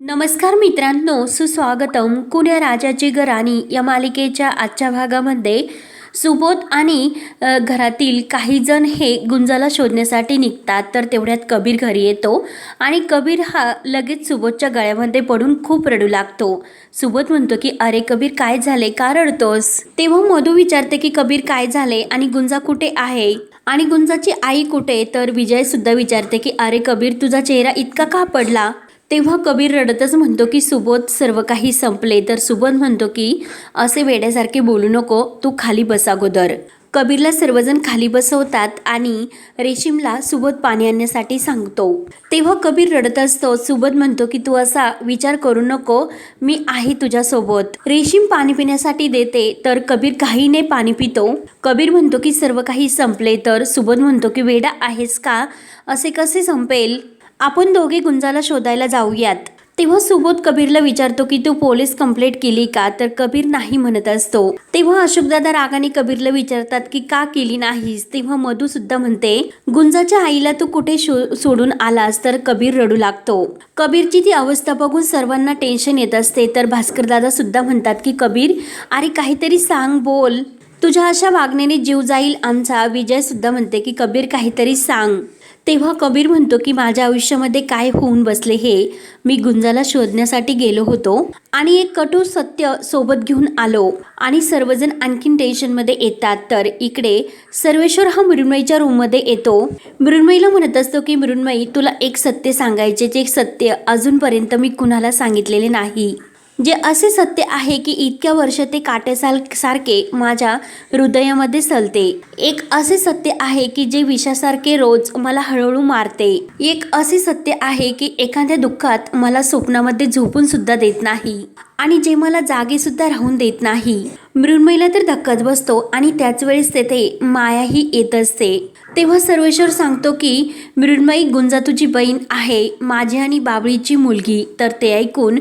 नमस्कार मित्रांनो सुस्वागतम. कुण्या राजाची गराणी या मालिकेच्या आजच्या भागामध्ये सुबोध आणि घरातील काही जण हे गुंजाला शोधण्यासाठी निघतात तर तेवढ्यात कबीर घरी येतो आणि कबीर हा लगेच सुबोधच्या गळ्यामध्ये पडून खूप रडू लागतो. सुबोध म्हणतो की अरे कबीर काय झाले? का रडतोस? तेव्हा मधू विचारते की कबीर काय झाले? आणि गुंजा कुठे आहे? आणि गुंजाची आई कुठे? तर विजय सुद्धा विचारते की अरे कबीर तुझा चेहरा इतका का पडला? तेव्हा कबीर रडतच म्हणतो की सुबोध सर्व काही संपले. तर सुबोध म्हणतो की असे वेड्यासारखे बोलू नको. तू खाली बस अगोदर. कबीरला सर्वजण खाली बसवतात आणि रेशीमला सुबोध पाणी आणण्यासाठी सांगतो. तेव्हा कबीर रडत असतो. सुबोध म्हणतो की तू असा विचार करू नको. मी आहे तुझ्यासोबत. रेशीम पाणी पिण्यासाठी देते. तर कबीर घाईने पाणी पितो. कबीर म्हणतो की सर्व काही संपले. तर सुबोध म्हणतो की वेडा आहेस का? असे कसे संपेल? आपण दोघे गुंजाला शोधायला जाऊयात. तेव्हा सुबोध कबीरला विचारतो की तू पोलीस कंप्लेंट केली का? तर कबीर नाही म्हणत असतो. तेव्हा अशोकदादा रागाने कबीरला विचारतात की का केली नाहीस? तेव्हा मधू सुद्धा म्हणते गुंजाच्या आईला तू कुठे शो- सोडून आलास? तर कबीर रडू लागतो. कबीरची ती अवस्था बघून सर्वांना टेन्शन येत असते. तर भास्करदादा सुद्धा म्हणतात की कबीर अरे काहीतरी सांग बोल. तुझ्या अशा वागण्याने जीव जाईल आमचा. विजय सुद्धा म्हणते की कबीर काहीतरी सांग. तेव्हा कबीर म्हणतो की माझ्या आयुष्यामध्ये काय होऊन बसले हे मी गुंजाला शोधण्यासाठी गेलो होतो आणि एक कटू सत्य सोबत घेऊन आलो आणि सर्वजण आणखीन टेन्शनमध्ये येतात. तर इकडे सर्वेश्वर हा मृण्मयीच्या रूममध्ये येतो. मृण्मयीला म्हणत असतो की मृण्मयी तुला एक सत्य सांगायचे जे सत्य अजूनपर्यंत मी कुणाला सांगितलेले नाही. जे असे सत्य आहे की इतक्या वर्ष ते काटेसाल सारखे माझ्या हृदयामध्ये सलते. एक असे सत्य आहे की जे विषासारखे रोज मला हळूहळू मारते. एक असे सत्य आहे की एखाद्या दुःखात मला स्वप्नामध्ये झोपून सुद्धा देत नाही आणि जे मला जागे सुद्धा राहून देत नाही. मृण्मयला तर धक्काच बसतो आणि त्याच वेळेस तेथे मायाही येत असते. तेव्हा सर्वेश्वर सांगतो की मृण्मयी गुंजा तुझी बहीण आहे माझी आणि बाबळीची मुलगी. तर ते ऐकून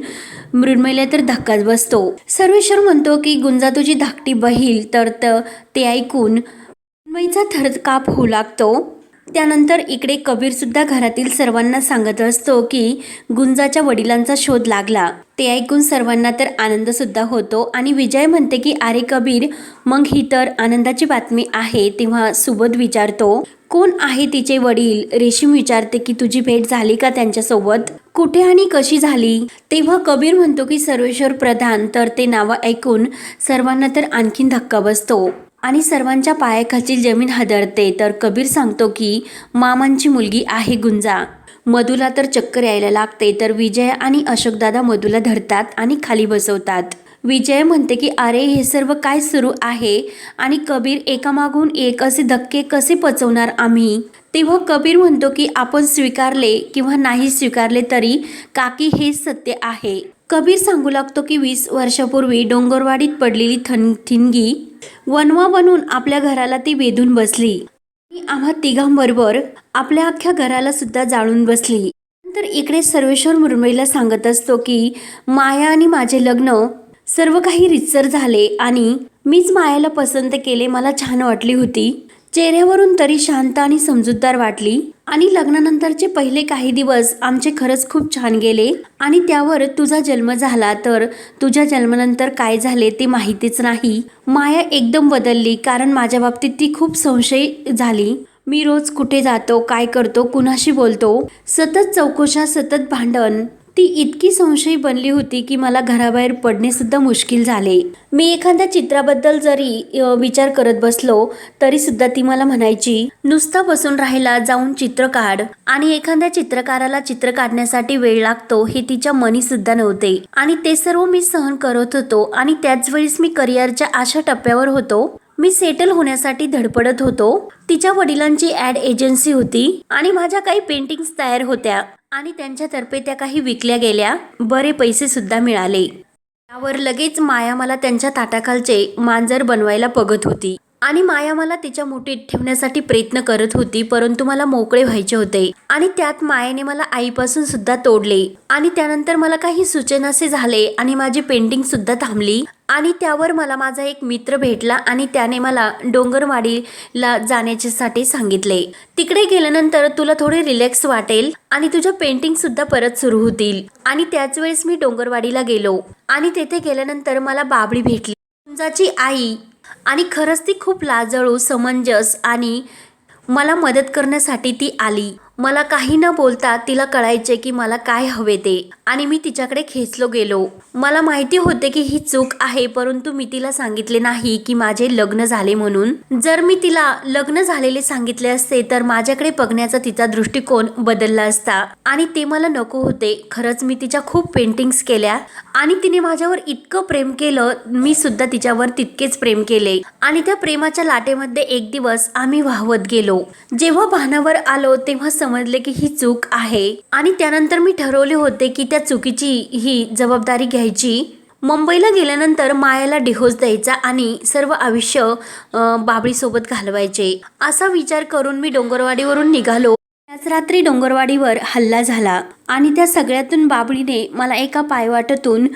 मृण्मयीला तर धक्काच बसतो. सर्वेश्वर म्हणतो की गुंजा तुझी धाकटी बहील तर त- ते ऐकून मृण्मयीचा थरकाप होऊ लागतो. त्यानंतर इकडे कबीरसुद्धा घरातील सर्वांना सांगत असतो की गुंजाच्या वडिलांचा शोध लागला. ते ऐकून सर्वांना तर आनंदसुद्धा होतो आणि विजय म्हणते की अरे कबीर मग ही तर आनंदाची बातमी आहे तेव्हा सुबोध विचारतो. कोण आहे तिचे वडील? रेशीम विचारते की तुझी भेट झाली का त्यांच्यासोबत? कुठे आणि कशी झाली? तेव्हा कबीर म्हणतो की सर्वेश्वर प्रधान तर ते नावं ऐकून सर्वांना तर आणखीन धक्का बसतो. आणि सर्वांच्या पायाखालची जमीन हादरते. तर कबीर सांगतो की मामांची मुलगी आहे गुंजा. मधुला तर चक्कर यायला लागते तर विजय आणि अशोकदादा मधुला धरतात आणि खाली बसवतात. विजय म्हणते की अरे हे सर्व काय सुरू आहे? आणि कबीर एकामागून एक असे धक्के कसे पचवणार आम्ही? तेव्हा कबीर म्हणतो की आपण स्वीकारले किंवा नाही स्वीकारले तरी काकी हे सत्य आहे. कबीर सांगू लागतो की वीस वर्षापूर्वी डोंगरवाडीत पडलेली थन थिनगी वनवा बनून आपल्या घराला ती वेधून बसली. आणि आम्हा तिघांबरोबर आपल्या अख्ख्या घराला सुद्धा जाळून बसली. नंतर इकडे सर्वेश्वर मुरमईला सांगत असतो की माया आणि माझे लग्न सर्व काही रितसर झाले आणि मीच मायाला पसंत केले मला छान वाटली होती. चेहऱ्यावरून तरी शांत आणि समजूतदार वाटली. आणि लग्नानंतरचे पहिले काही दिवस आमचे खरंच खूप छान गेले. आणि त्यावर तुझा जन्म झाला तर तुझ्या जन्मानंतर काय झाले ते माहितीच नाही. माया एकदम बदलली कारण माझ्या बाबतीत ती खूप संशय झाली. मी रोज कुठे जातो काय करतो कुणाशी बोलतो? सतत चौकशा सतत भांडण. ती इतकी संशयी बनली होती की मला घराबाहेर पडणेसुद्धा मुश्किल झाले. मी एखाद्या चित्राबद्दल जरी विचार करत बसलो तरी सुद्धा ती मला म्हणायची नुसता बसून राहायला जाऊन चित्र काढ. आणि एखाद्या चित्रकाराला चित्र काढण्यासाठी वेळ लागतो हे तिच्या मनी सुद्धा नव्हते. आणि ते सर्व मी सहन करत होतो आणि त्याच वेळेस मी करिअरच्या अशा टप्प्यावर होतो. मी सेटल होण्यासाठी धडपडत होतो. तिच्या वडिलांची ॲड एजन्सी होती आणि माझ्या काही पेंटिंग्स तयार होत्या. आणि त्यांच्यातर्फे त्या काही विकल्या गेल्या. बरे पैसे सुद्धा मिळाले. त्यावर लगेच माया मला त्यांच्या ताटाखालचे मांजर बनवायला बघत होती. आणि माया मला तिच्या मुठीत ठेवण्यासाठी प्रयत्न करत होती परंतु मला मोकळे व्हायचे होते. आणि त्यात मायाने मला आईपासून सुद्धा तोडले. आणि त्यानंतर मला काही सूचनासे झाले आणि माझी पेंटिंग सुद्धा थांबली. आणि त्यावर मला माझा एक मित्र भेटला आणि त्याने मला डोंगरवाडीला जाण्याच्यासाठी सांगितले. तिकडे गेल्यानंतर तुला थोडे रिलॅक्स वाटेल आणि तुझ्या पेंटिंग सुद्धा परत सुरू होतील. आणि त्याच वेळेस मी डोंगरवाडीला गेलो. आणि तेथे गेल्यानंतर मला बाबडी भेटली. कुंजाची आई आणि खरंच ती खूप लाजळू समंजस आणि मला मदत करण्यासाठी ती आली. मला काही न बोलता तिला कळायचे की मला काय हवे ते. आणि मी तिच्याकडे खेचलो गेलो. मला माहिती होते की ही चूक आहे परंतु मी तिला सांगितले नाही की माझे लग्न झाले म्हणून. जर मी तिला लग्न झालेले सांगितले असते तर माझ्याकडे बघण्याचा तिचा दृष्टिकोन बदलला असता. आणि ते मला नको होते. खरंच मी तिच्या खूप पेंटिंग्स केल्या. आणि तिने माझ्यावर इतकं प्रेम केलं मी सुद्धा तिच्यावर तितकेच प्रेम केले. आणि त्या प्रेमाच्या लाटेमध्ये एक दिवस आम्ही वाहवत गेलो. जेव्हा भानावर आलो तेव्हा समजले की ही चूक आहे. आणि त्यानंतर मी ठरवले होते की त्या चुकीची ही जबाबदारी घ्यायची. मुंबईला गेल्यानंतर मायाला डिहोज द्यायचा आणि सर्व आयुष्य बाबळीसोबत घालवायचे. असा विचार करून मी डोंगरवाडीवरून निघालो. त्याच रात्री डोंगरवाडीवर हल्ला झाला आणि त्या सगळ्यातून बाबळीने मला एका पायवाटातून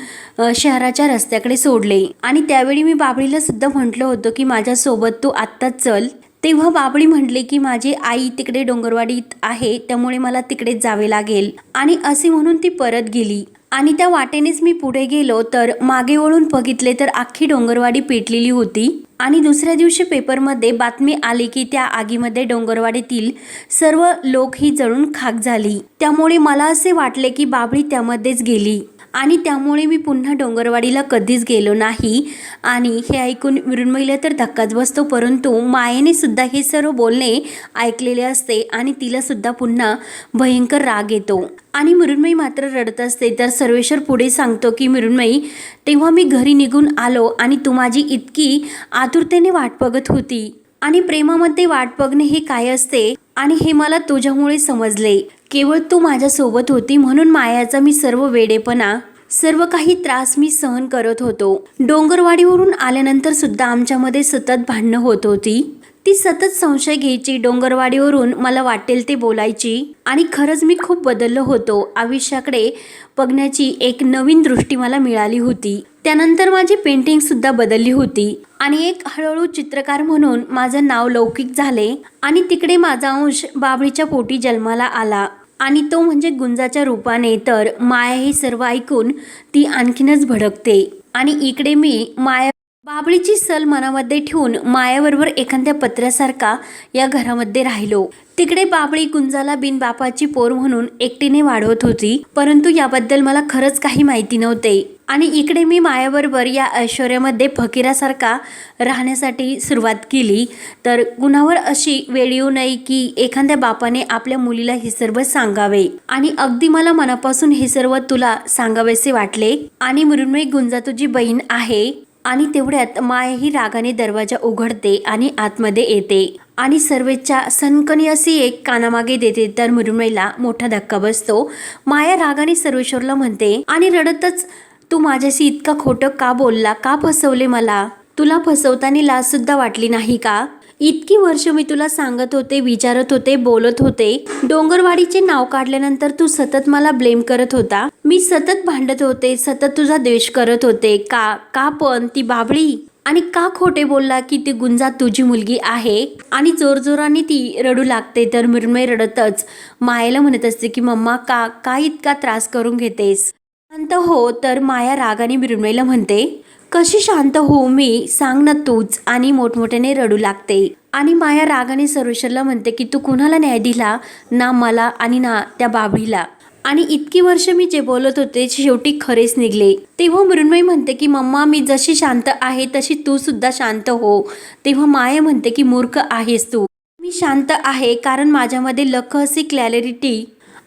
शहराच्या रस्त्याकडे सोडले. आणि त्यावेळी मी बाबळीला सुद्धा म्हटलं होतं की माझ्यासोबत तू आत्ताच चल. तेव्हा बाबळी म्हटले की माझी आई तिकडे डोंगरवाडीत आहे त्यामुळे मला तिकडेच जावे लागेल. आणि असे म्हणून ती परत गेली. आणि त्या वाटेनेच मी पुढे गेलो तर मागे वळून बघितले तर अख्खी डोंगरवाडी पेटलेली होती. आणि दुसऱ्या दिवशी पेपरमध्ये बातमी आली की त्या आगीमध्ये डोंगरवाडीतील सर्व लोक ही जळून खाक झाली. त्यामुळे मला असे वाटले की बाबळी त्यामध्येच गेली. आणि त्यामुळे मी पुन्हा डोंगरवाडीला कधीच गेलो नाही. आणि हे ऐकून मृण्मयीला तर धक्काच बसतो परंतु मायेने सुद्धा हे सर्व बोलणे ऐकलेले असते आणि तिला सुद्धा पुन्हा भयंकर राग येतो. आणि मृण्मयी मात्र रडत असते. तर सर्वेश्वर पुढे सांगतो की मृण्मयी तेव्हा मी घरी निघून आलो आणि तू माझी इतकी आतुरतेने वाट बघत होती. आणि प्रेमामध्ये वाट बघणे हे काय असते? आणि हे मला तुझ्यामुळे समजले. केवळ तू माझ्यासोबत होती म्हणून मायाचा मी सर्व वेडेपणा सर्व काही त्रास मी सहन करत होतो. डोंगरवाडीवरून आल्यानंतर सुद्धा आमच्यामध्ये सतत भांडणं होत होती. ती सतत संशय घ्यायची डोंगरवाडीवरून मला वाटेल ते बोलायची आणि खरंच मी खूप बदललो होतो. आयुष्याकडे बघण्याची एक नवीन दृष्टी मला मिळाली होती. त्यानंतर माझी पेंटिंग सुद्धा बदलली होती आणि एक हळूहळू चित्रकार म्हणून माझं नाव लौकिक झाले आणि तिकडे माझा अंश बाबळीच्या पोटी जन्माला आला. आणि तो म्हणजे गुंजाच्या रूपाने. तर माया हे सर्व ऐकून ती आणखीनच भडकते. आणि इकडे मी माया बाबळीची सल मनामध्ये ठेवून मायाबरोबर एखाद्या पत्र्यासारखा या घरामध्ये राहिलो. तिकडे बाबळी गुंजाला बिनबापाची पोर म्हणून एकटीने वाढवत होती. परंतु याबद्दल मला खरंच काही माहिती नव्हते. आणि इकडे मी मायाबरोबर या ऐश्वर्यामध्ये फकीरासारखा राहण्यासाठी सुरुवात केली. तर कुणावर अशी वेळ येऊ नये की एखाद्या बापाने आपल्या मुलीला हे सर्व सांगावे. आणि अगदी मला मनापासून हे सर्व तुला सांगावेसे वाटले. आणि मृण्मयी गुंजा तुझी बहीण आहे. आणि तेवढ्यात मायाही रागाने दरवाजा उघडते आणि आतमध्ये येते. आणि सर्वेच्या सनकनी अशी एक कानामागे देते. तर मृण्मयीला मोठा धक्का बसतो. माया रागाने सर्वेश्वरला म्हणते आणि रडतच तू माझ्याशी इतका खोटं का बोलला? का फसवले मला? तुला फसवताना लाज सुद्धा वाटली नाही का? इतकी वर्ष मी तुला सांगत होते विचारत होते बोलत होते. डोंगरवाडीचे नाव काढल्यानंतर तू सतत मला ब्लेम करत होता. मी सतत भांडत होते सतत तुझा द्वेष करत होते. का का पण ती बाबळी? आणि का खोटे बोलला की ती गुंजा तुझी मुलगी आहे? आणि जोरजोराने ती रडू लागते तर मृण्मय रडतच. मायेला म्हणत असते की मम्मा का का इतका त्रास करून घेतेस? शांत हो तर माया रागाने मृण्मयीला म्हणते. कशी शांत हो मी? सांग ना तूच. आणि मोठमोठ्याने रडू लागते. आणि माया रागाने सर्वेश्वरला म्हणते की तू कुणाला न्याय दिला? ना मला आणि ना त्या बाबळीला आणि इतकी वर्ष मी जे बोलत होते शेवटी खरेच निघले. तेव्हा मृण्मयी म्हणते की मम्मा मी जशी शांत आहे तशी तू सुद्धा शांत हो. तेव्हा माया म्हणते की मूर्ख आहेस तू. मी शांत आहे कारण माझ्यामध्ये लख अशी क्लॅरिटी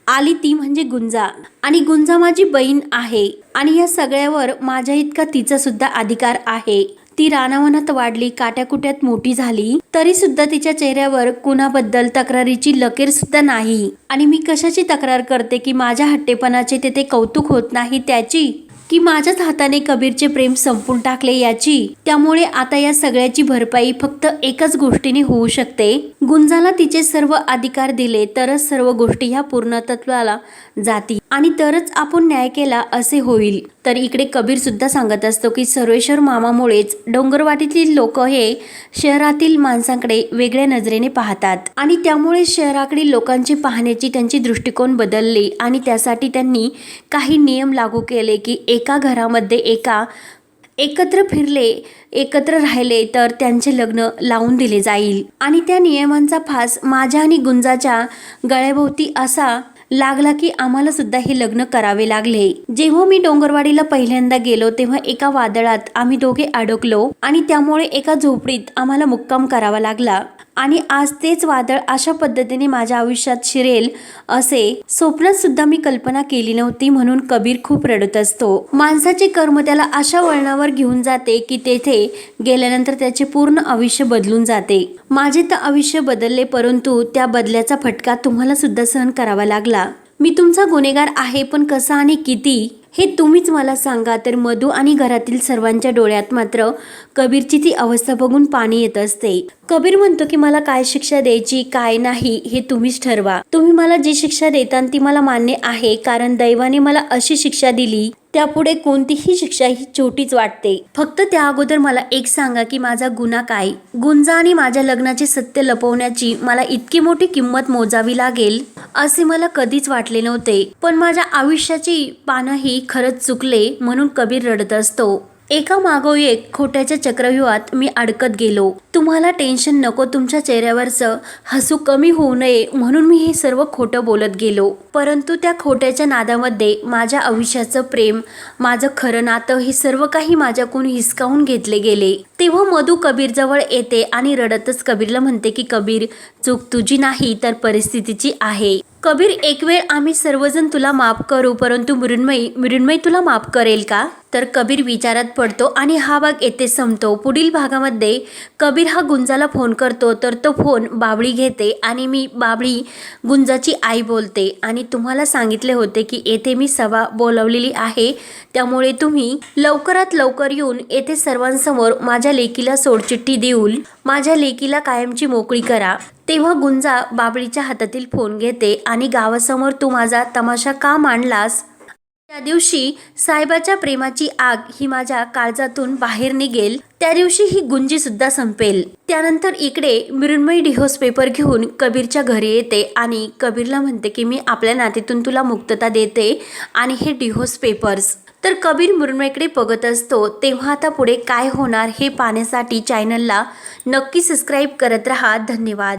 आली ती म्हणजे गुंजा. आणि गुंजा माझी बहीण आहे. आणि या सगळ्यावर माझ्या इतका तिचा सुद्धा अधिकार आहे. ती रानावनात वाढली काट्याकुट्यात मोठी झाली तरी सुद्धा तिच्या चेहऱ्यावर कुणाबद्दल तक्रारीची लकीर सुद्धा नाही. आणि मी कशाची तक्रार करते की माझ्या हट्टेपणाचे तेथे कौतुक होत नाही त्याची? की माझ्याच हाताने कबीरचे प्रेम संपून टाकले याची. त्यामुळे आता या सगळ्याची भरपाई फक्त एकाच गोष्टीने होऊ शकते. गुंजाला तिचे सर्व अधिकार दिले तरच सर्व गोष्टी ह्या पूर्णतत्वाला जातील. आणि तरच आपण न्याय केला असे होईल. तर इकडे कबीर सुद्धा सांगत असतो की सर्वेश्वर मामामुळेच डोंगरवाटीतील लोक हे शहरातील माणसांकडे वेगळ्या नजरेने पाहतात. आणि त्यामुळे शहराकडील लोकांची पाहण्याची त्यांची दृष्टिकोन बदलली आणि त्यासाठी त्यांनी काही नियम लागू केले की एका घरामध्ये एका एकत्र फिरले एकत्र राहिले तर त्यांचे लग्न लावून दिले जाईल. आणि त्या नियमांचा फास माझ्या आणि गुंजाच्या गळ्याभोवती असा लागला की आम्हाला सुद्धा हे लग्न करावे लागले. जेव्हा मी डोंगरवाडीला पहिल्यांदा गेलो तेव्हा एका वादळात आम्ही दोघे अडकलो आणि त्यामुळे एका झोपडीत आम्हाला मुक्काम करावा लागला. आणि आज तेच वादळ अशा पद्धतीने माझ्या आयुष्यात शिरेल असे स्वप्नात सुद्धा मी कल्पना केली नव्हती म्हणून कबीर खूप रडत असतो. माणसाचे कर्म त्याला अशा वळणावर घेऊन जाते की तेथे गेल्यानंतर त्याचे पूर्ण आयुष्य बदलून जाते. माझे तर आयुष्य बदलले परंतु त्या बदल्याचा फटका तुम्हाला सुद्धा सहन करावा लागला. मी तुमचा गुन्हेगार आहे पण कसा आणि किती? हे तुम्हीच मला सांगा. तर मधू आणि घरातील सर्वांच्या डोळ्यात मात्र कबीरची ती अवस्था बघून पाणी येत असते. कबीर म्हणतो की मला काय शिक्षा द्यायची काय नाही हे तुम्हीच ठरवा. तुम्ही मला जी शिक्षा देता ती मला मान्य आहे कारण दैवाने मला अशी शिक्षा दिली त्यापुढे कोणतीही शिक्षा ही छोटीच वाटते. फक्त त्या अगोदर मला एक सांगा की माझा गुन्हा काय? गुंजा आणि माझ्या लग्नाचे सत्य लपवण्याची मला इतकी मोठी किंमत मोजावी लागेल? असे मला कधीच वाटले नव्हते. पण माझ्या आयुष्याची पानं ही खरंच चुकले म्हणून कबीर रडत असतो. एका मागोएक खोट्याच्या चक्रव्यूहात मी अडकत गेलो. तुम्हाला टेन्शन नको तुमच्या चेहऱ्यावरचं हसू कमी होऊ नये म्हणून मी हे सर्व खोटं बोलत गेलो. परंतु त्या खोट्याच्या नादामध्ये माझ्या आयुष्याचं प्रेम माझं खरं नातं हे सर्व काही माझ्याकडून हिसकावून घेतले गेले. तेव्हा मधू कबीरजवळ येते आणि रडतच कबीरला म्हणते की कबीर चूक तुझी नाही तर परिस्थितीची आहे. कबीर एक वेळ आम्ही सर्वजण तुला माफ करू परंतु मृण्मयी मृण्मयी तुला माफ करेल का? तर कबीर विचारात पडतो आणि हा भाग येथे संपतो. पुढील भागामध्ये कबीर हा गुंजाला फोन करतो तर तो फोन बाबळी घेते आणि मी बाबळी गुंजाची आई बोलते आणि तुम्हाला सांगितले होते की येथे मी सभा बोलवलेली आहे त्यामुळे तुम्ही लवकरात लवकर येऊन येथे सर्वांसमोर माझ्या लेकीला सोडचिठ्ठी देऊन माझ्या लेकीला कायमची मोकळी करा. तेव्हा गुंजा बाबळीच्या हातातील फोन घेते आणि गावासमोर तू माझा तमाशा का मांडलास? त्या दिवशी साहेबाच्या प्रेमाची आग ही माझ्या काळजातून बाहेर निघेल. त्या दिवशी ही गुंजी सुद्धा संपेल. त्यानंतर इकडे मृण्मयी डिहोस पेपर घेऊन कबीरच्या घरी येते आणि कबीरला म्हणते की मी आपल्या नातीतून तुला मुक्तता देते आणि हे डिहोस पेपर्स. तर कबीर मृण्मयीकडे बघत असतो तेव्हा आता पुढे काय होणार हे पाहण्यासाठी चॅनलला नक्की सबस्क्राईब करत राहा. धन्यवाद.